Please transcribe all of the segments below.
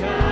그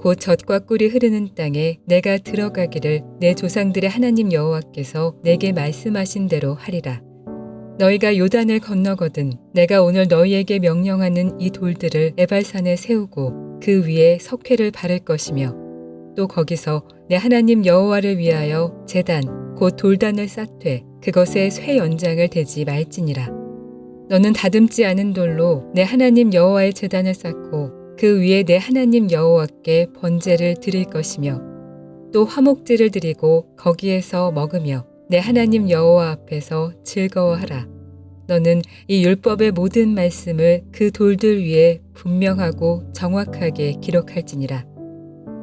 곧 젖과 꿀이 흐르는 땅에 내가 들어가기를 내 조상들의 하나님 여호와께서 내게 말씀하신 대로 하리라. 너희가 요단을 건너거든 내가 오늘 너희에게 명령하는 이 돌들을 에발산에 세우고 그 위에 석회를 바를 것이며 또 거기서 내 하나님 여호와를 위하여 제단 곧 돌단을 쌓되 그것에 쇠 연장을 대지 말지니라 너는 다듬지 않은 돌로 내 하나님 여호와의 제단을 쌓고 그 위에 내 하나님 여호와께 번제를 드릴 것이며 또 화목제를 드리고 거기에서 먹으며 내 하나님 여호와 앞에서 즐거워하라. 너는 이 율법의 모든 말씀을 그 돌들 위에 분명하고 정확하게 기록할지니라.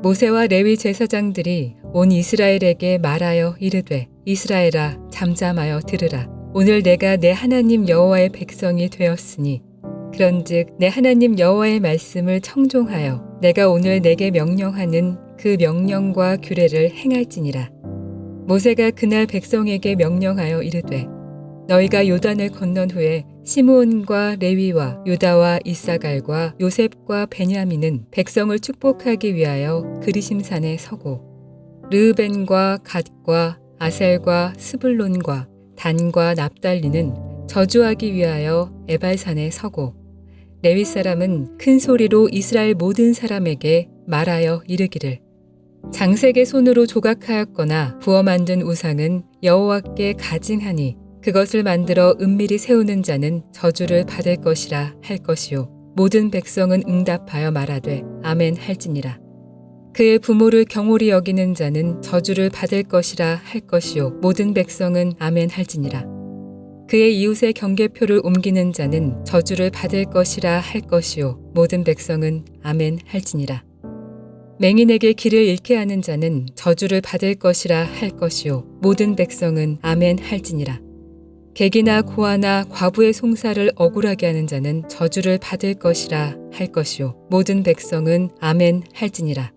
모세와 레위 제사장들이 온 이스라엘에게 말하여 이르되 이스라엘아 잠잠하여 들으라. 오늘 내가 내 하나님 여호와의 백성이 되었으니 그런즉 내 하나님 여호와의 말씀을 청종하여 내가 오늘 내게 명령하는 그 명령과 규례를 행할지니라. 모세가 그날 백성에게 명령하여 이르되 너희가 요단을 건넌 후에 시므온과 레위와 유다와 이사갈과 요셉과 베냐민은 백성을 축복하기 위하여 그리심산에 서고 르우벤과 갓과 아셀과 스불론과 단과 납달리는 저주하기 위하여 에발산에 서고 레위 사람은 큰 소리로 이스라엘 모든 사람에게 말하여 이르기를. 장색의 손으로 조각하였거나 부어 만든 우상은 여호와께 가증하니 그것을 만들어 은밀히 세우는 자는 저주를 받을 것이라 할 것이요. 모든 백성은 응답하여 말하되 아멘 할지니라. 그의 부모를 경홀히 여기는 자는 저주를 받을 것이라 할 것이요. 모든 백성은 아멘 할지니라 그의 이웃의 경계표를 옮기는 자는 저주를 받을 것이라 할 것이요. 모든 백성은 아멘 할지니라. 맹인에게 길을 잃게 하는 자는 저주를 받을 것이라 할 것이요. 모든 백성은 아멘 할지니라. 객이나 고아나 과부의 송사를 억울하게 하는 자는 저주를 받을 것이라 할 것이요. 모든 백성은 아멘 할지니라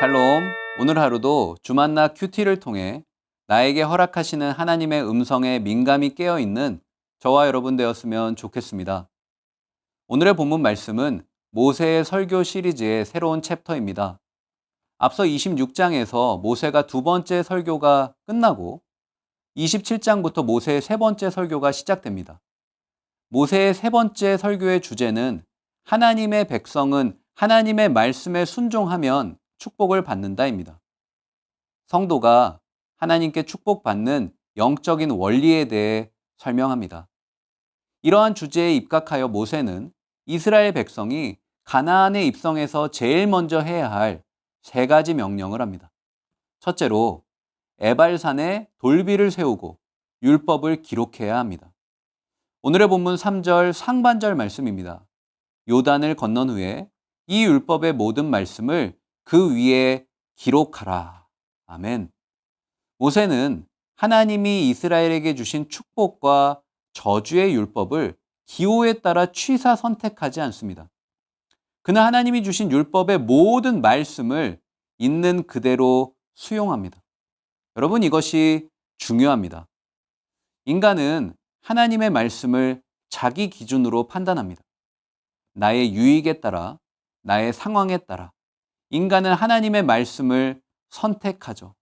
샬롬. 오늘 하루도 주만나 큐티를 통해 나에게 허락하시는 하나님의 음성에 민감히 깨어 있는 저와 여러분 되었으면 좋겠습니다. 오늘의 본문 말씀은 모세의 설교 시리즈의 새로운 챕터입니다. 앞서 26장에서 모세가 두 번째 설교가 끝나고 27장부터 모세의 세 번째 설교가 시작됩니다. 모세의 세 번째 설교의 주제는 하나님의 백성은 하나님의 말씀에 순종하면 축복을 받는다입니다. 성도가 하나님께 축복받는 영적인 원리에 대해 설명합니다. 이러한 주제에 입각하여 모세는 이스라엘 백성이 가나안에 입성해서 제일 먼저 해야 할 세 가지 명령을 합니다. 첫째로 에발산에 돌비를 세우고 율법을 기록해야 합니다. 오늘의 본문 3절 상반절 말씀입니다. 요단을 건넌 후에 이 율법의 모든 말씀을 그 위에 기록하라. 아멘. 모세는 하나님이 이스라엘에게 주신 축복과 저주의 율법을 기호에 따라 취사 선택하지 않습니다. 그는 하나님이 주신 율법의 모든 말씀을 있는 그대로 수용합니다. 여러분 이것이 중요합니다. 인간은 하나님의 말씀을 자기 기준으로 판단합니다. 나의 유익에 따라, 나의 상황에 따라 인간은 하나님의 말씀을 선택하죠.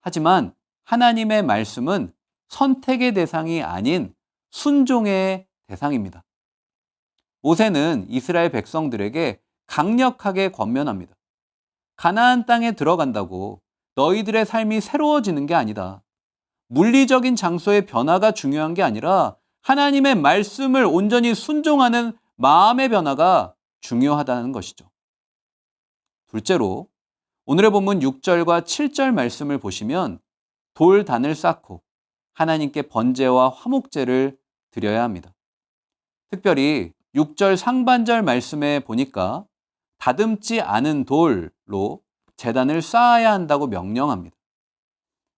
하지만 하나님의 말씀은 선택의 대상이 아닌 순종의 대상입니다. 모세는 이스라엘 백성들에게 강력하게 권면합니다. 가나안 땅에 들어간다고 너희들의 삶이 새로워지는 게 아니다. 물리적인 장소의 변화가 중요한 게 아니라 하나님의 말씀을 온전히 순종하는 마음의 변화가 중요하다는 것이죠. 둘째로 오늘의 본문 6절과 7절 말씀을 보시면 돌단을 쌓고 하나님께 번제와 화목제를 드려야 합니다. 특별히 6절 상반절 말씀에 보니까 다듬지 않은 돌로 재단을 쌓아야 한다고 명령합니다.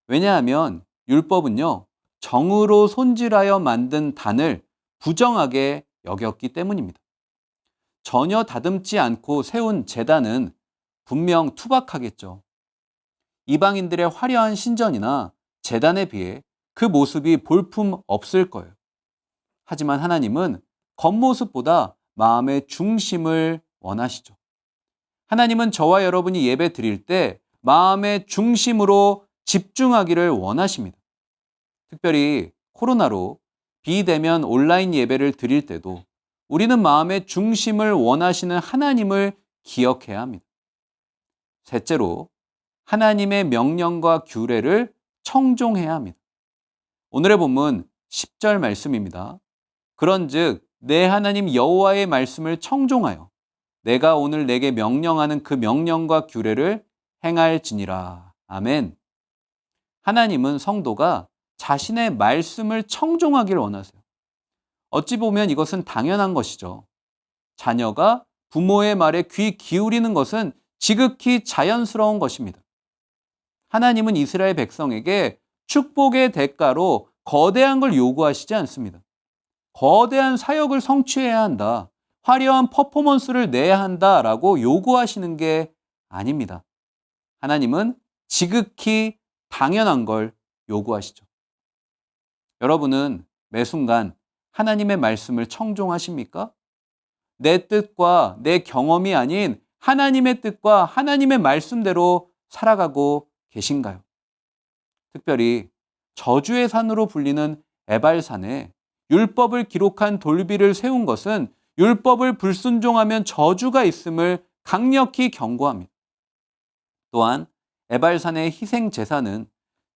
왜냐하면 율법은요, 정으로 손질하여 만든 단을 부정하게 여겼기 때문입니다. 전혀 다듬지 않고 세운 재단은 분명 투박하겠죠. 이방인들의 화려한 신전이나 재단에 비해 그 모습이 볼품 없을 거예요. 하지만 하나님은 겉모습보다 마음의 중심을 원하시죠. 하나님은 저와 여러분이 예배 드릴 때 마음의 중심으로 집중하기를 원하십니다. 특별히 코로나로 비대면 온라인 예배를 드릴 때도 우리는 마음의 중심을 원하시는 하나님을 기억해야 합니다. 셋째로 하나님의 명령과 규례를 청종해야 합니다. 오늘의 본문 10절 말씀입니다. 그런즉 내 하나님 여호와의 말씀을 청종하여 내가 오늘 내게 명령하는 그 명령과 규례를 행할지니라. 아멘. 하나님은 성도가 자신의 말씀을 청종하기를 원하세요. 어찌 보면 이것은 당연한 것이죠. 자녀가 부모의 말에 귀 기울이는 것은 지극히 자연스러운 것입니다. 하나님은 이스라엘 백성에게 축복의 대가로 거대한 걸 요구하시지 않습니다. 거대한 사역을 성취해야 한다. 화려한 퍼포먼스를 내야 한다 라고 요구하시는 게 아닙니다. 하나님은 지극히 당연한 걸 요구하시죠. 여러분은 매 순간 하나님의 말씀을 청종하십니까? 내 뜻과 내 경험이 아닌 하나님의 뜻과 하나님의 말씀대로 살아가고 계신가요? 특별히 저주의 산으로 불리는 에발산에 율법을 기록한 돌비를 세운 것은 율법을 불순종하면 저주가 있음을 강력히 경고합니다. 또한 에발산의 희생 제사는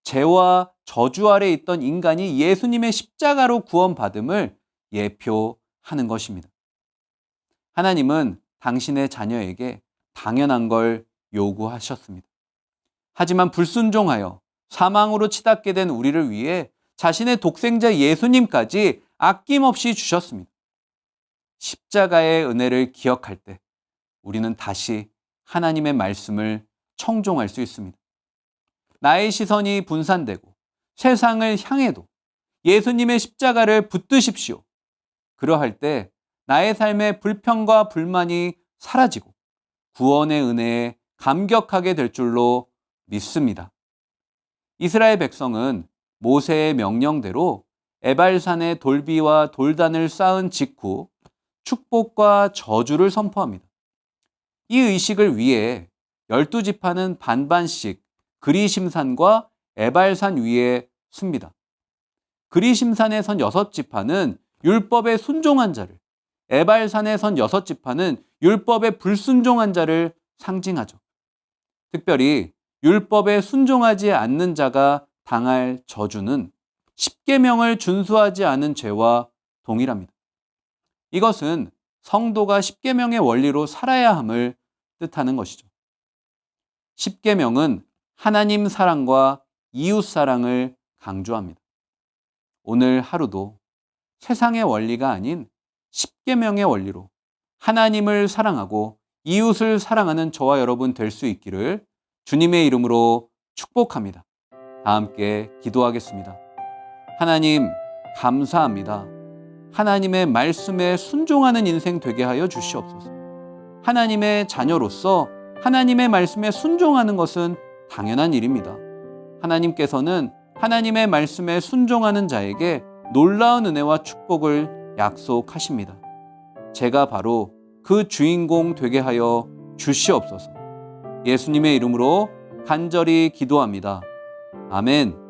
죄와 저주 아래 있던 인간이 예수님의 십자가로 구원받음을 예표하는 것입니다. 하나님은 당신의 자녀에게 당연한 걸 요구하셨습니다. 하지만 불순종하여 사망으로 치닫게 된 우리를 위해 자신의 독생자 예수님까지 아낌없이 주셨습니다. 십자가의 은혜를 기억할 때 우리는 다시 하나님의 말씀을 청종할 수 있습니다. 나의 시선이 분산되고 세상을 향해도 예수님의 십자가를 붙드십시오. 그러할 때 나의 삶의 불평과 불만이 사라지고 구원의 은혜에 감격하게 될 줄로 믿습니다. 이스라엘 백성은 모세의 명령대로 에발산에 돌비와 돌단을 쌓은 직후 축복과 저주를 선포합니다. 이 의식을 위해 열두 지파는 반반씩 그리심산과 에발산 위에 씁니다. 그리심산에 선 여섯 지파는 율법에 순종한 자를, 에발산에 선 여섯 지파는 율법에 불순종한 자를 상징하죠. 특별히 율법에 순종하지 않는 자가 당할 저주는 십계명을 준수하지 않은 죄와 동일합니다. 이것은 성도가 십계명의 원리로 살아야 함을 뜻하는 것이죠. 십계명은 하나님 사랑과 이웃 사랑을 강조합니다. 오늘 하루도 세상의 원리가 아닌 십계명의 원리로 하나님을 사랑하고 이웃을 사랑하는 저와 여러분 될 수 있기를 주님의 이름으로 축복합니다. 다 함께 기도하겠습니다. 하나님, 감사합니다. 하나님의 말씀에 순종하는 인생 되게 하여 주시옵소서. 하나님의 자녀로서 하나님의 말씀에 순종하는 것은 당연한 일입니다. 하나님께서는 하나님의 말씀에 순종하는 자에게 놀라운 은혜와 축복을 약속하십니다. 제가 바로 그 주인공 되게 하여 주시옵소서. 예수님의 이름으로 간절히 기도합니다. 아멘.